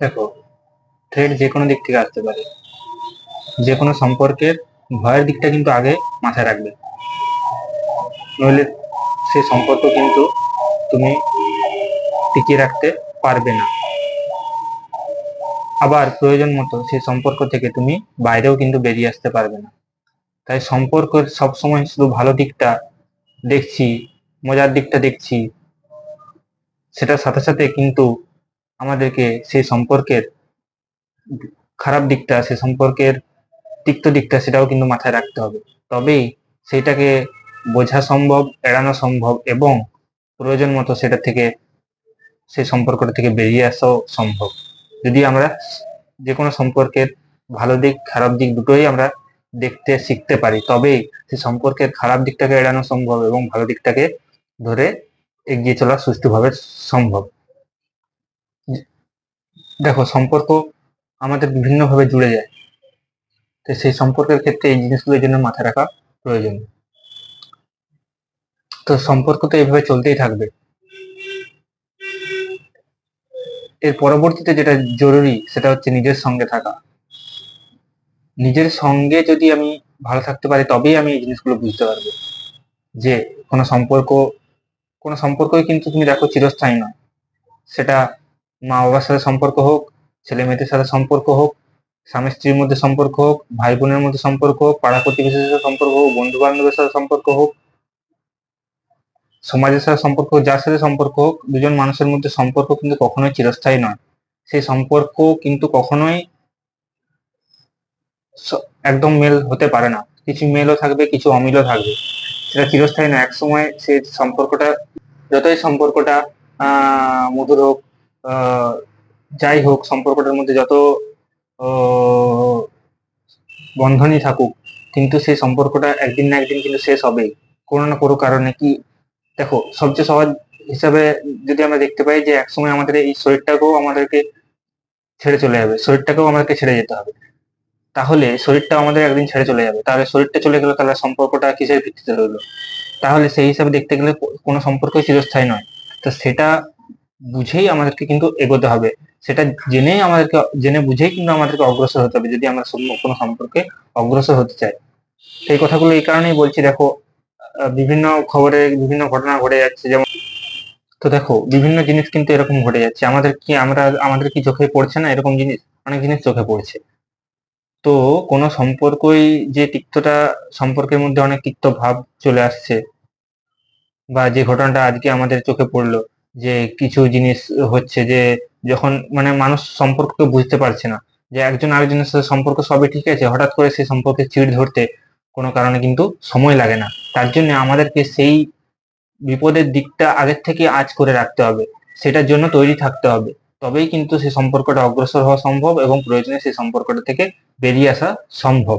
দেখো থ্রেড যে কোনো দিক থেকে আসতে পারে। যে কোনো সম্পর্কের ভয়ের দিকটা কিন্তু আগে মাথায় রাখবে। নইলে সে সম্পর্ক কিন্তু তুমি টিকিয়ে রাখতে পারবে না। আবার প্রয়োজন মতো সেই সম্পর্ক থেকে তুমি বাইরেও কিন্তু বেরিয়ে আসতে পারবে না। তাই সম্পর্কের সবসময় শুধু ভালো দিকটা দেখছি, মজার দিকটা দেখছি, সেটার সাথে সাথে কিন্তু আমাদেরকে সেই সম্পর্কের খারাপ দিকটা সে সম্পর্কের তিক্ত দিকটা সেটাও কিন্তু মাথায় রাখতে হবে। তবেই সেটাকে বোঝা সম্ভব, এড়ানো সম্ভব এবং প্রয়োজন মতো সেটা থেকে, সেই সম্পর্কটা থেকে বেরিয়ে আসাও সম্ভব। যদি আমরা যে কোনো সম্পর্কের ভালো দিক, খারাপ দিক দুটোই আমরা দেখতে, শিখতে পারি, তবেই সেই সম্পর্কের খারাপ দিকটাকে এড়ানো সম্ভব এবং ভালো দিকটাকে ধরে এগিয়ে চলা সুষ্ঠুভাবে সম্ভব। দেখো, সম্পর্ক আমাদের বিভিন্নভাবে জুড়ে যায়। তো সেই সম্পর্কের ক্ষেত্রে এই জিনিসগুলোর জন্য মাথায় রাখা প্রয়োজন। তো সম্পর্ক তো এইভাবে চলতেই থাকবে। এর পরবর্তীতে যেটা জরুরি, সেটা হচ্ছে নিজের সঙ্গে থাকা। নিজের সঙ্গে যদি আমি ভালো থাকতে পারি, তবেই আমি এই জিনিসগুলো বুঝতে পারব। যে কোনো সম্পর্ক, কোনো সম্পর্কই কিন্তু তুমি দেখো চিরস্থায়ী নয়। সেটা মা বাবার সাথে সম্পর্ক হোক ছেলে মেয়েদের সাথে সম্পর্ক হোক স্বামী স্ত্রীর মধ্যে সম্পর্ক হোক ভাই বোনের মধ্যে সম্পর্ক হোক, পাড়া প্রতিবেশীর সাথে সম্পর্ক হোক বন্ধু বান্ধবের সাথে সম্পর্ক হোক, সমাজের সাথে সম্পর্ক হোক, যার সাথে সম্পর্ক হোক, দুজন মানুষের মধ্যে সম্পর্ক কিন্তু কখনোই চিরস্থায়ী নয়। সেই সম্পর্ক কিন্তু কখনোই একদম মেল হতে পারে না। কিছু মেলও থাকবে, কিছু অমিলও থাকবে। সেটা চিরস্থায়ী না এক সময় সেই সম্পর্কটা, যতই সম্পর্কটা মধুর হোক যাই হোক, সম্পর্কটার মধ্যে যত বন্ধনই থাকুক, কিন্তু সেই সম্পর্কটা একদিন না একদিন কিন্তু শেষ হবেই। কোনো না কোনো কারণে কি, দেখো, সবচেয়ে সহজ হিসাবে যদি আমরা দেখতে পাই যে একসময় আমাদের এই শরীরটাকেও আমাদেরকে ছেড়ে চলে যাবে, শরীরটাকেও আমাদেরকে ছেড়ে যেতে হবে। তাহলে শরীরটা আমাদের একদিন ছেড়ে চলে যাবে। তাহলে শরীরটা চলে গেলে, তাহলে সম্পর্কটা কিসের ভিত্তিতে রইল তাহলে সেই হিসাবে দেখতে গেলে কোনো সম্পর্কই চিরস্থায়ী নয়। তো সেটা বুঝেই আমাদেরকে কিন্তু এগোতে হবে। সেটা জেনেই আমাদেরকে, জেনে বুঝেই কিন্তু আমাদেরকে অগ্রসর হতে হবে যদি আমরা কোনো সম্পর্কে অগ্রসর হতে চাই। সেই কথাগুলো এই কারণেই বলছি, দেখো বিভিন্ন খবরে বিভিন্ন ঘটনা ঘটে যাচ্ছে, যেমন তো দেখো, বিভিন্ন জিনিস কিন্তু এরকম ঘটে যাচ্ছে। আমাদের কি, আমরা, আমাদের কি চোখে পড়ছে না? এরকম জিনিস, অনেক জিনিস চোখে পড়ছে। তো কোনো সম্পর্কই যে তিক্তটা সম্পর্কের মধ্যে অনেক তিক্ত ভাব চলে আসছে, বা যে ঘটনাটা আজকে আমাদের চোখে পড়ল যে কিছু জিনিস হচ্ছে যে যখন মানে মানুষ সম্পর্ককে বুঝতে পারছে না, যে একজন আরেকজনের সাথে সম্পর্ক সবই ঠিক আছে, হঠাৎ করে সেই সম্পর্কে চিড় ধরতে কোনো কারণে কিন্তু সময় লাগে না। তার জন্য আমাদেরকে সেই বিপদের দিকটা আগের থেকে আজ করে রাখতে হবে, সেটার জন্য তৈরি থাকতে হবে। তবেই কিন্তু সেই সম্পর্কটা অগ্রসর হওয়া সম্ভব এবং প্রয়োজনে সেই সম্পর্কটা থেকে বেরিয়ে আসা সম্ভব।